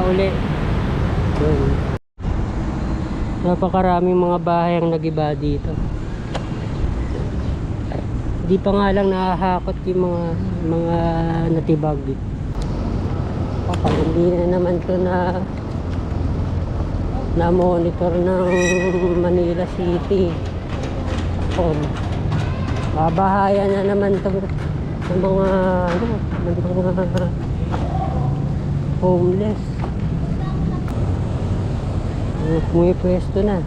nagiba uli. Yun. Napakaraming mga bahay ang nagiba dito. Di pa nga lang nakahakot yung mga mga natibag. Kapag hindi na naman to na na monitor ng Manila City. Oh, babahayan na naman to ng mga ano, ng mga homeless. Pumipwesto na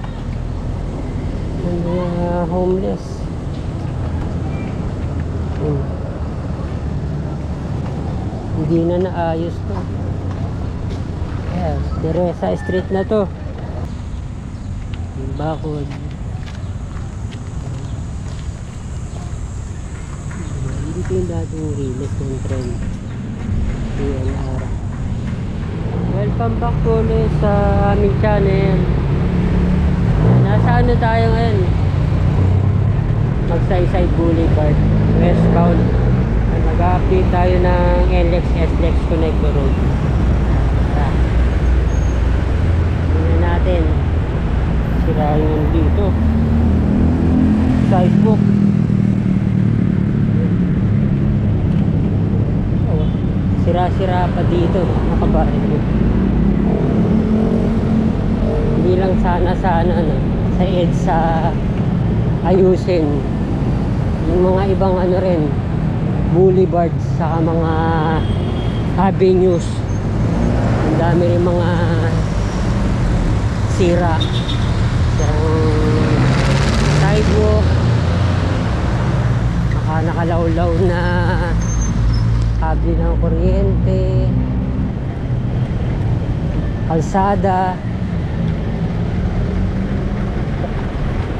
ng mga homeless. Hmm. Hindi na naayos to. Yes, Teresa Street na to. Yung Bakod. Dito yung dating rilis ng tren. PNR. Welcome back po ulit sa aming channel. Nasa ano tayo ngayon? Magsaysay Boulevard, westbound. Nag-update tayo ng LX SLEX Connector Road. Tingnan natin. Sira yung dito. Sidewalk. Oh, Sira-sira pa dito. Nakabahin lang sana sana ano, sa EDSA ayusin. Yung mga ibang ano rin boulevards saka mga avenues. Ang dami rin mga sira. Sirang sidewalk. Naka nakalawlaw na kable ng kuryente. Kalsada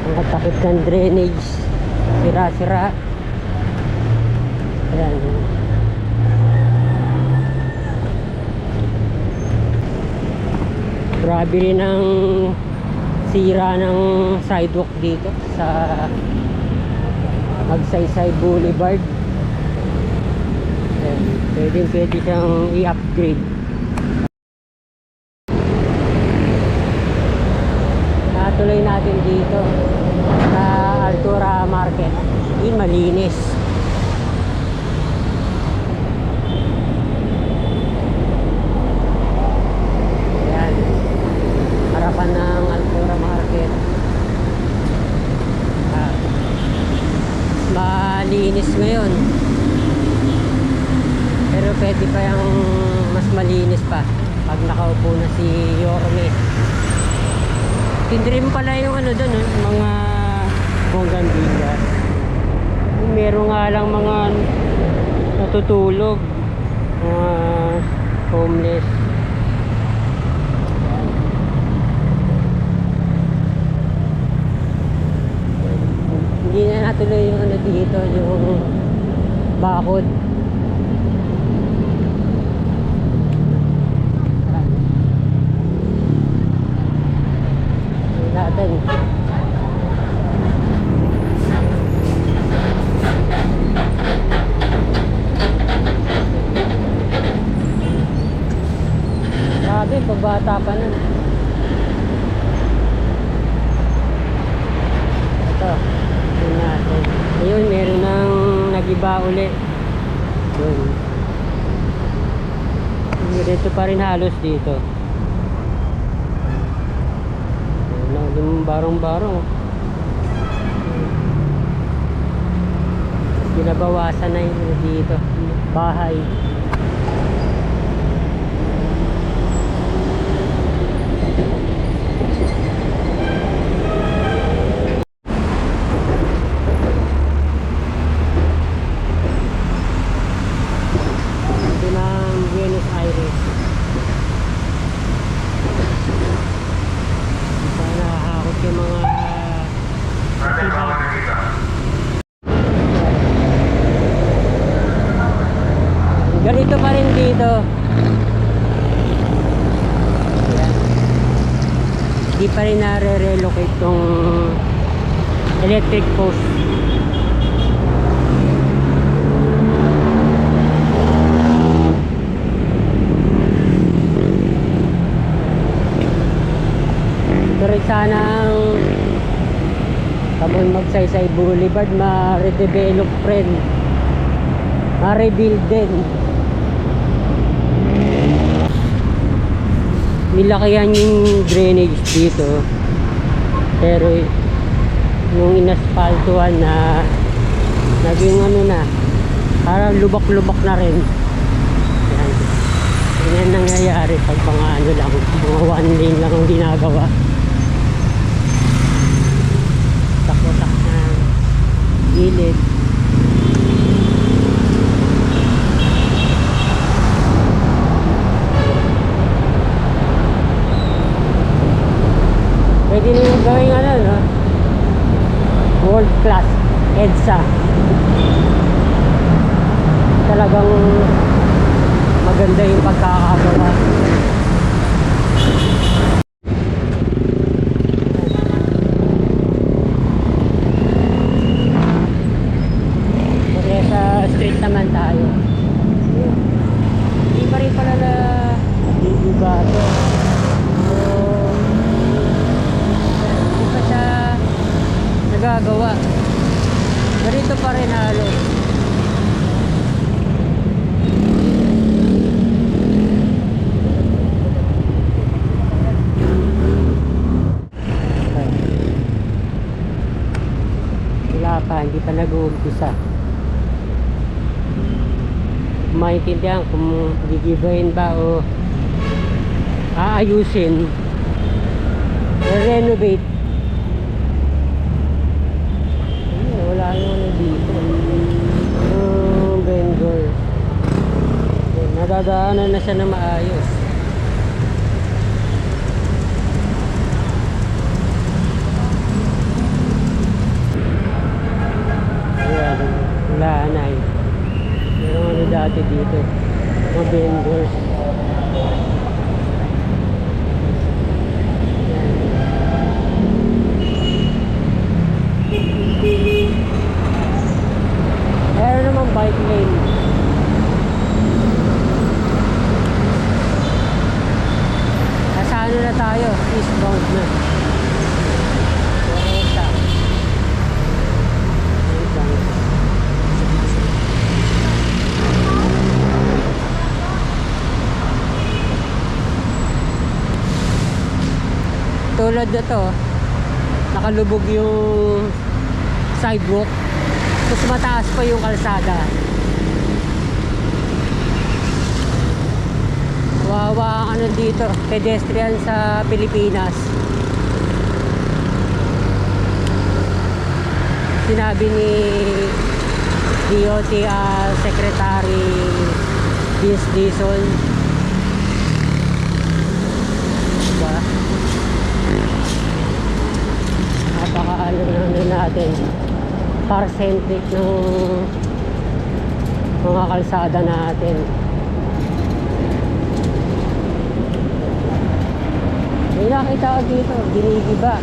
ang katakip ng drainage. Sira-sira. Ayan. Grabe rin ang sira ng sidewalk dito sa Magsaysay Boulevard. Ayan, pwede pwede siyang i-upgrade natuloy natin dito sa Altura Market yun malinis. Yan harapan ng Altura Market. Ah, malinis ngayon. Pero pwede pa yung mas malinis pa pag nakaupo na si Yorme. Tindrim pala yung ano doon, eh, mga bonggandiga. Meron nga lang mga natutulog, mga homeless. Hindi na natuloy yung ano dito, yung bakod. natin. Grabe, pagbata pa nun. Ito, yun natin. Ayun, meron nang nagiba uli. Yun. Dito pa rin halos dito. Na, yung barong-barong. Binabawasan na yung ano dito. Bahay. pa rin nare-relocate tong electric post. Pero sana ang Kabon Magsaysay Boulevard ma-redevelop friend ma-rebuild din. Nilakihan yung drainage dito. Pero yung inaspaltuhan na naging ano na parang lubak-lubak na rin. Yan yan nangyayari pag mga ano lang mga one lane lang ang ginagawa. Takot-tak na gilid pwede nyo gawin ano no? World class EDSA. Talagang maganda yung pagkakagawa Kaya sa street naman tayo hindi pa rin pala na iba to so hindi pa siya nagagawa ganito pa rin halos pa, hindi pa nag-uumpisa maintindihan kung gigibahin ba o aayusin. Renovate. Ayun, wala ano dito. Vendor. Ayun, nadadaanan na siya na maayos Ayan, wala na eh. Merong ano dati dito. Mga vendors. Meron naman bike lane. Nasa ano na tayo? Eastbound na. Correct. Wait lang. Tulad to nakalubog yung sidewalk. Tapos mataas pa yung kalsada. Wawa ano dito. Pedestrian sa Pilipinas. Sinabi ni DOT ah, Secretary Vince Dizon diba napaka ano na ano natin. Car-centric ng mga kalsada natin. May nakita ko dito ginigiba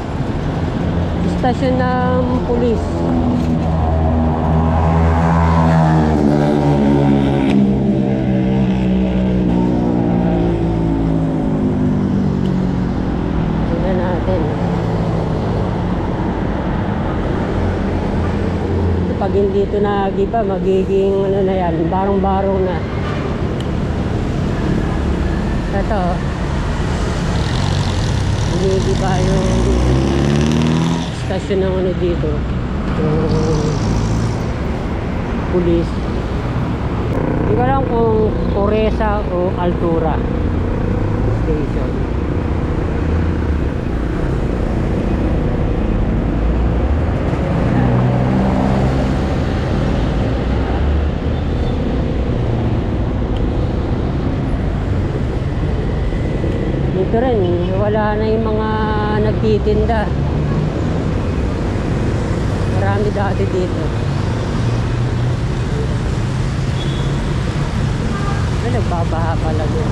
stasyon ng pulis tingnan natin pag hindi ito nagiba magiging ano na yan barong-barong na. Ito ginigiba yung stasyon ng ano dito? Yung pulis hindi ko alam kung Oresa o Altura station dito rin wala na yung mga nagtitinda. Marami dati dito. Ay nagbabaha pala dun.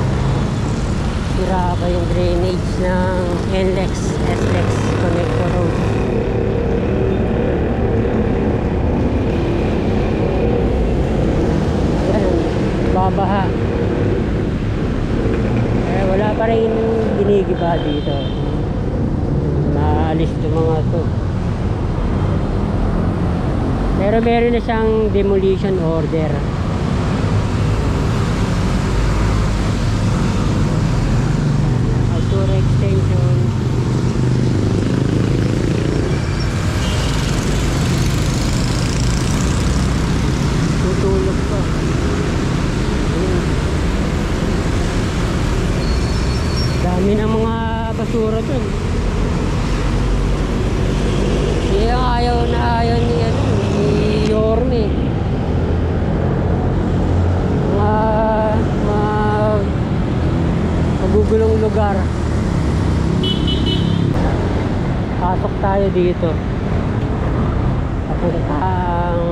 Sira yung drainage ng NLEX SLEX Connector Road? Yan babaha eh, wala pa rin ginigiba dito. Alis to mga to. Pero meron na siyang demolition order. Outdoor extension. Tutulog pa. Ayun. Dami ng mga basura dun. Yung ayaw na ayaw ni, ano, ni Yorme. Mga, mga magugulong lugar. Pasok tayo dito. Papuntang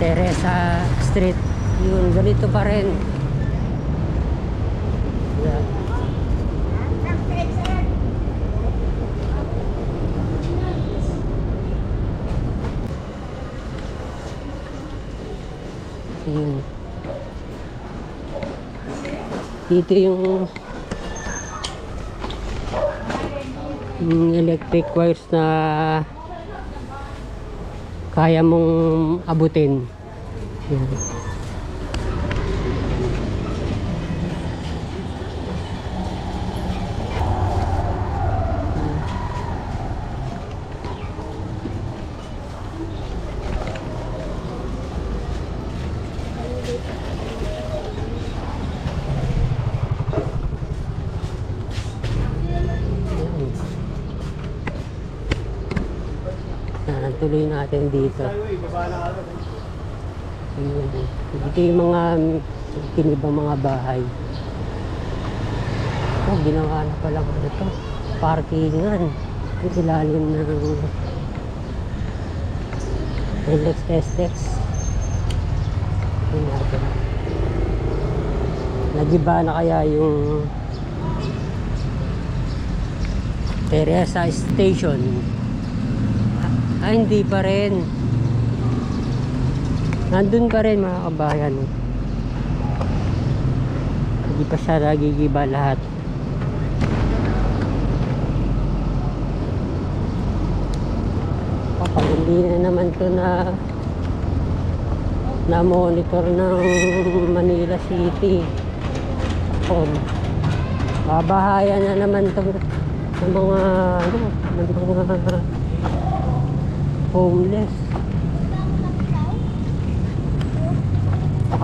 Teresa Street. Yun, ganito pa rin. Yeah. Yun. Dito yung yung electric wires na kaya mong abutin. Yan, tuloy natin dito. Yun. Dito yung mga tinibang mga bahay. Oh, ginawa na pala ano to. Parkingan. Yung ilalim ng Lex Estex. Yun natin. Na kaya yung Teresa Station. Ah, hindi pa rin. Nandun pa rin mga kabayan. Hindi pa siya nagigiba lahat. Kapag hindi na naman to na na monitor ng Manila City. Ako, babahayan na naman to ng mga ano, ng mga homeless.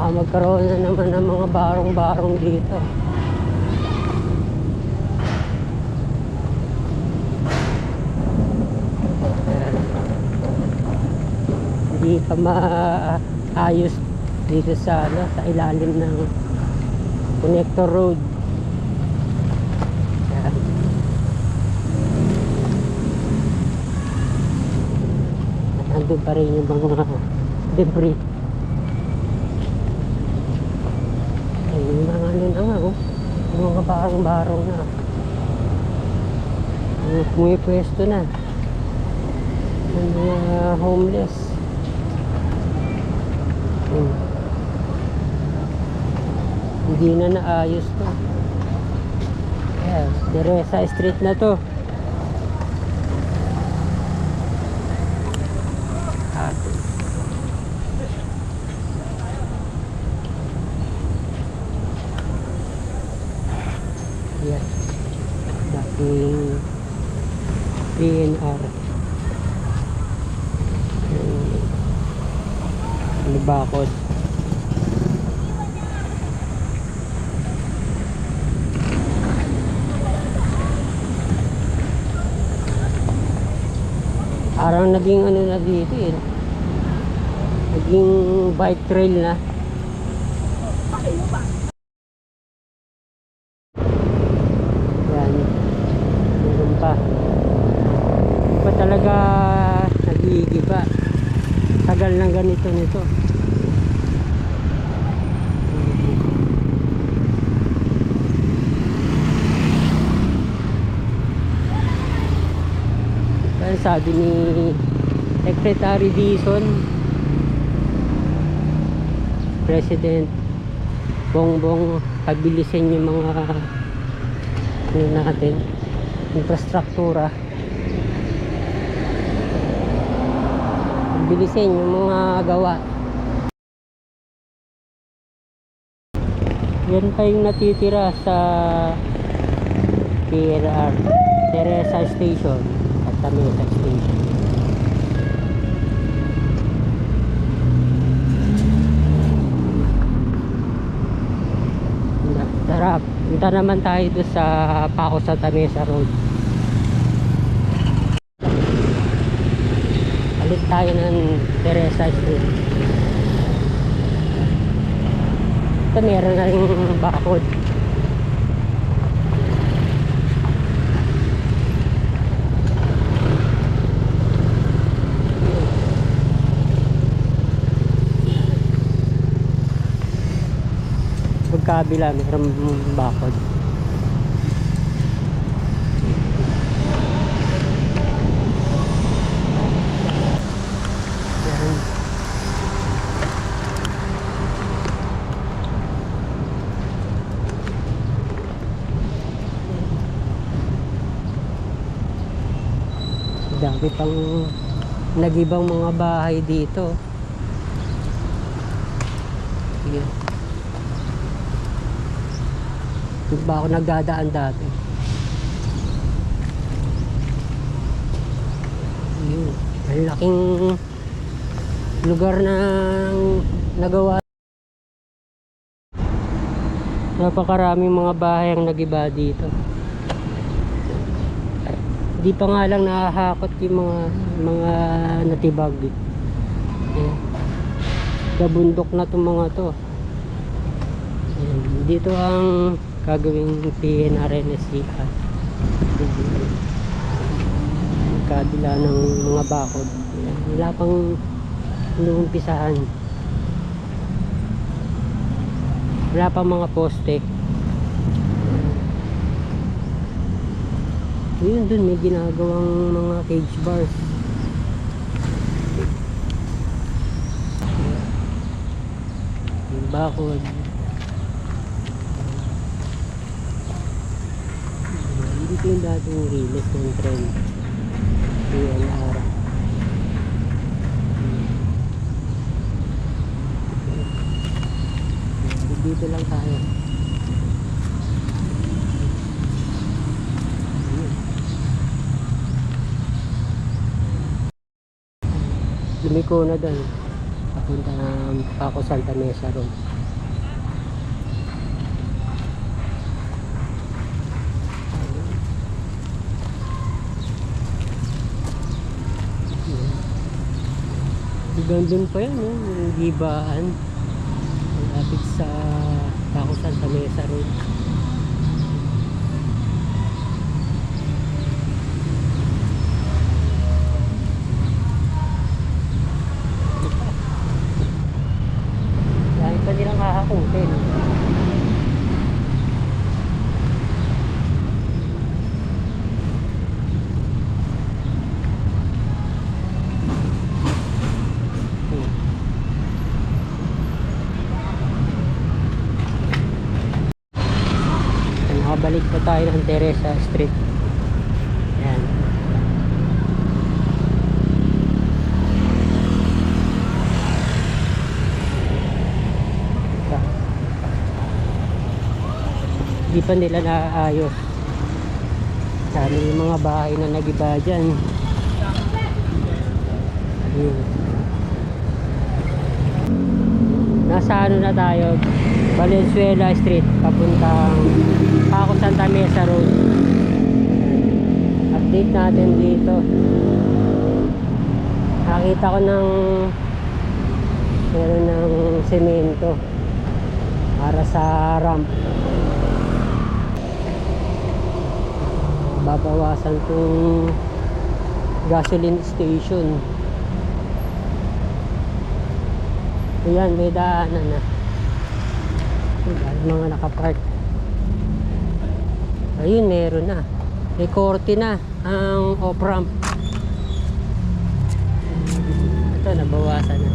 Baka magkaroon na naman ng mga barong-barong dito. Hindi pa maayos dito sa ano, sa ilalim ng connector road. Ayan. nandun pa rin yung mga debris. Ay, yung mga ano na nga, oh. Mga barong-barong na. Yung pumipwesto na. Yung mga homeless. Hmm. Hindi na naayos to. Yes, Teresa Street na to. atin. Yan. Dating PNR. Libakod. Parang naging ano na dito eh. Naging bike trail na. Yan. Meron pa. Hindi pa talaga nagigiba. Tagal ng ganito nito. Kaya sabi ni Secretary Dison, President Bongbong, pabilisin yung mga ano natin, infrastruktura. Bilisin yung mga gawa. Yan pa natitira sa PLR Teresa Station at Tamesa Station. Sarap. Punta naman tayo doon sa Paco sa Tamesa Road. Alit tayo ng Teresa Street. Ito meron na rin bakod. Pagkabila meron bakod. Meron. Dami pang nagibang mga bahay dito. Yan. Doon ba ako nagdadaan dati? Yun. Ang laking lugar na nagawa. Napakaraming mga bahay ang nagiba dito. Di pa nga lang nakahakot yung mga mga natibag. Ayan. Kabundok na itong mga to. Ayan. Dito ang gagawing PNRNSC at kabila ng mga bakod. Ayan. Wala pang inuumpisahan. Wala pang mga poste. Yun dun may ginagawang mga cage bars. Yung bakod. Dito yung dating riles ng tren. PNR. Dito lang tayo. Lumiko na doon papunta ng Paco Santa Mesa Road hanggang doon pa yan no? yung gibaan malapit sa Paco Santa Mesa Road dahil pa nilang kakakutin Nakabalik pa tayo ng Teresa Street. Ayan. Di pa nila naaayos. Dami yung mga bahay na nagiba dyan. Ayun. Nasa ano na tayo? Valenzuela Street papuntang Paco Santa Mesa Road. Update natin dito. Nakita ko ng meron ng semento para sa ramp. Babawasan tong gasoline station. Ayan may daanan na Dahil mga nakapark. Ayun, meron na. May korte na ang off-ramp. Ito, nabawasan na.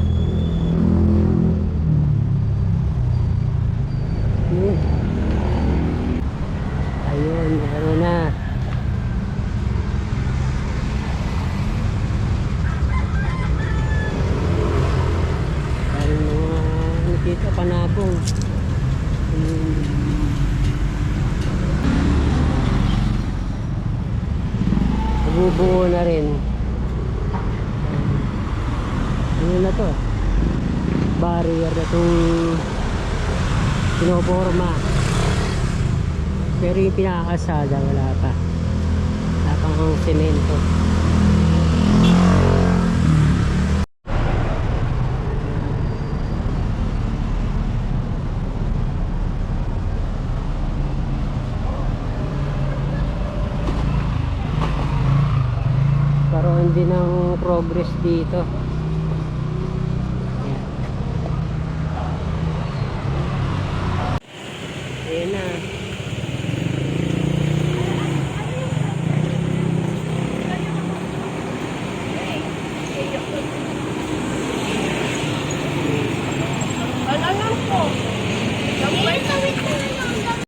dito, panabong. Hmm. Nabubuo na rin. Ano na to? Barrier na itong pinoporma. Yung pinakakasada, wala pa. Wala pang ang semento. Karoon din ng progress dito.